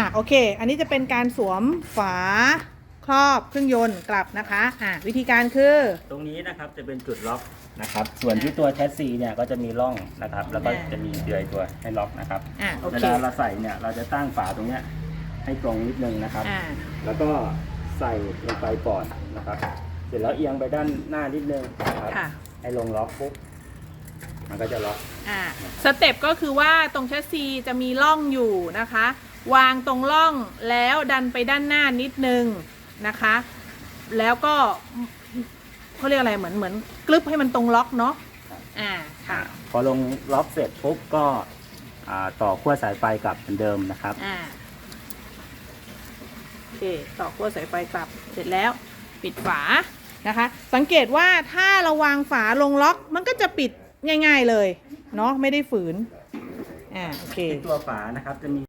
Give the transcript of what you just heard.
อะโอเค อันนี้จะเป็นการสวมฝาครอบเครื่องยนต์กลับนะคะอะวิธีการคือ ตรงนี้นะครับจะเป็นจุดล็อกนะครับ ส่วนที่ตัวแชสซีเนี่ยก็จะมีร่องนะครับ แล้วก็อ่าจะมีเดือยตัวให้ล็อกนะครับอะโอเวเคลาเราใส่เนี่ยเราจะตั้งฝาตรงเนี้ยให้ตรงนิดนึงนะครับ อะแล้วก็ใส่ลงไปก่อนนะครับ เสร็จแล้วเอียงไปด้านหน้านิดนึงนะครับค่ะ ให้ลงล็อกปุ๊บมันก็จะล็อก อะสเต็ปก็คือว่าตรงแชสซีจะมีร่องอยู่นะคะ วางตรงร่องแล้วดันไปด้านหน้านิดนึงนะคะ แล้วก็เขาเรียกอะไรเหมือนเหมือนกลึบให้มันตรงล็อกเนาะครับอ่าค่ะ พอลงล็อกเสร็จปุ๊บก็อ่าต่อขั้วสายไฟกลับเหมือนเดิมนะครับ อ่าโอเคต่อขั้วสายไฟกลับเสร็จแล้วปิดฝานะคะ สังเกตว่าถ้าเราวางฝาลงล็อกมันก็จะปิดง่าย ๆเลย เนาะไม่ได้ฝืนอ่าโอเค ที่ตัวฝานะครับจะมี